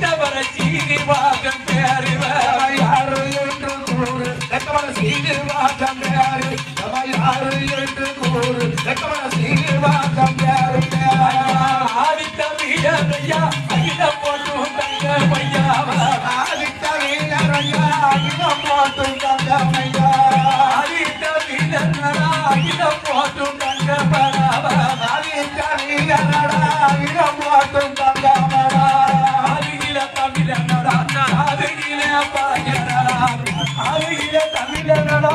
Never a genie wagon, கூறு லக்கமண சீனிவாசம் பேரு ஆதித்த வீரரையா அகில போட்டு தங்க பையாவா ஆதித்த வீரரையா இனம் போட்டு தங்கமையா ஆதித்த வீரரா அகில போட்டு தங்க பராவா ஆதித்த வீரரடா இனம் போட்டு தங்கமடா ஆதியில தமிழனடா ஆதியில பழகிறடா ஆதியில சாதியில பழகிறடா